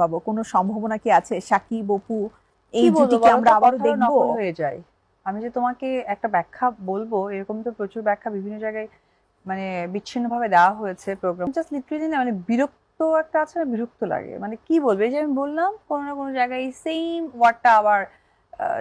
পাবো? কোনো সম্ভাবনা কি আছে? সাকিব অপু এই জুটিকে আমরা আবারও দেখব। হয়ে যায়। আমি যে তোমাকে একটা ব্যাখ্যা বলব এরকম তো প্রচুর ব্যাখ্যা বিভিন্ন জায়গায় মানে বিচ্ছিন্ন ভাবে দেওয়া হয়েছে প্রোগ্রাম জাস্ট লিটারেলি না মানে বিরক্ত একটা আছে না বিরক্ত লাগে। মানে কি বলবে? যে আমি বললাম কোনো না কোনো জায়গায় সেম ওয়ার্ডটা আবার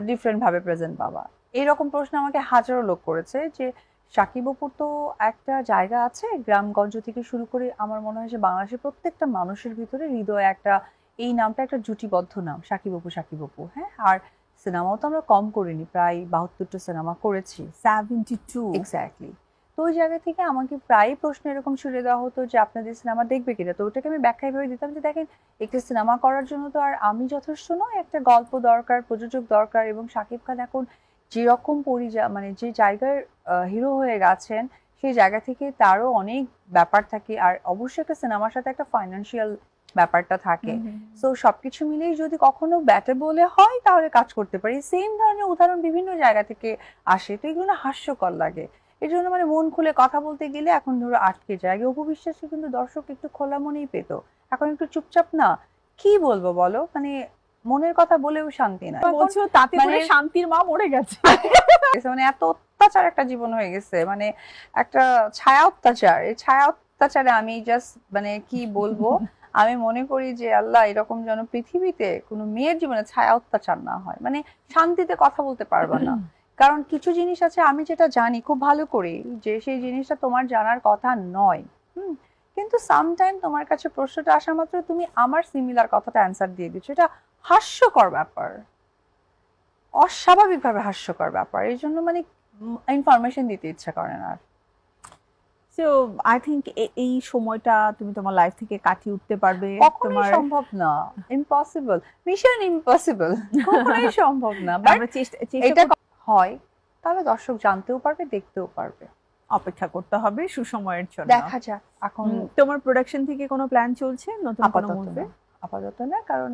ডিফারেন্ট ভাবে প্রেজেন্ট পাবা। এইরকম প্রশ্ন আমাকে হাজারো লোক করেছে যে সাকিব অপুর তো একটা জায়গা আছে গ্রামগঞ্জ থেকে শুরু করে আমার মনে হয় যে বাংলাদেশের প্রত্যেকটা মানুষের ভিতরে হৃদয়ে একটা এই নামটা একটা জুটিবদ্ধ নাম সাকিব অপু সাকিব অপু হ্যাঁ? আর সিনেমাও তো আমরা কম করিনি প্রায় বাহাত্তরটা সিনেমা করেছি। সেভেন্টি টু এক্স্যাক্টলি তো ওই জায়গা থেকে আমাকে প্রায় প্রশ্ন এরকম ছুড়ে দেওয়া হতো যে আপনাদের সিনেমা দেখবে কিনা? তো ওটাকে আমি ব্যাখ্যা ভেবে দিতাম যে দেখেন একটা সিনেমা করার জন্য তো আর আমি যথেষ্ট নয় একটা গল্প দরকার প্রযোজক দরকার এবং শাকিব খান এখন যেরকম পরিজা মানে যে জায়গার হিরো হয়ে গেছেন সেই জায়গা থেকে তারও অনেক ব্যাপার থাকে। আর অবশ্যই একটা সিনেমার সাথে একটা ফাইন্যান্সিয়াল ব্যাপারটা থাকে। সো সবকিছু মিলেই যদি কখনো ব্যাটে বলে হয় তাহলে কাজ করতে পারি। সেম ধরনের উদাহরণ বিভিন্ন জায়গা থেকে আসে। তো এগুলো হাস্যকর লাগে। এর জন্য মানে মন খুলে কথা বলতে গেলে এখন ধরো আটকে যায়। আগে অপু বিশ্বাসকে কিন্তু দর্শক একটু খোলা মনেই পেত। এখন একটু চুপচাপ না। কি বলব বলো? মানে মনের কথা বলেও শান্তি না বলছো তাতে মানে- শান্তির মা মরে গেছে। মানে এত অত্যাচার একটা জীবন হয়ে গেছে। মানে একটা ছায়া অত্যাচার। এই ছায়া অত্যাচারে আমি জাস্ট মানে কি বলব? আমি মনে করি যে আল্লাহ এরকম যেন পৃথিবীতে কোনো মেয়ের জীবনে ছায়া অত্যাচার না হয়। মানে শান্তিতে কথা বলতে পারবে না। কারণ কিছু জিনিস আছে আমি যেটা জানি খুব ভালো করে যে সেই জিনিসটা তোমার জানার কথা নয়। হুম? কিন্তু সামটাইম তোমার কাছে প্রশ্নটা আসা মাত্র তুমি আমার সিমিলার কথাটা অ্যান্সার দিয়ে দিচ্ছ। এটা হাস্যকর ব্যাপার। অস্বাভাবিকভাবে হাস্যকর ব্যাপার। এই জন্য মানে ইনফরমেশন দিতে ইচ্ছা করে না আর। সো আই থিংক এই সময়টা তুমি তোমার লাইফ থেকে কাটিয়ে উঠতে পারবে। তোমার সম্ভব না। ইম্পসিবল মিশন ইম্পসিবল কখনোই সম্ভব না। আমরা চেষ্টা এটা হয়। তাহলে দর্শক জানতেও পারবে দেখতেও পারবে। অপেক্ষা করতে হবে সুসময়ের জন্য। দেখা যাক। এখন তোমার প্রোডাকশন থেকে কোনো প্ল্যান চলছে? নতুন কোনো মুভি আপাতত না কারণ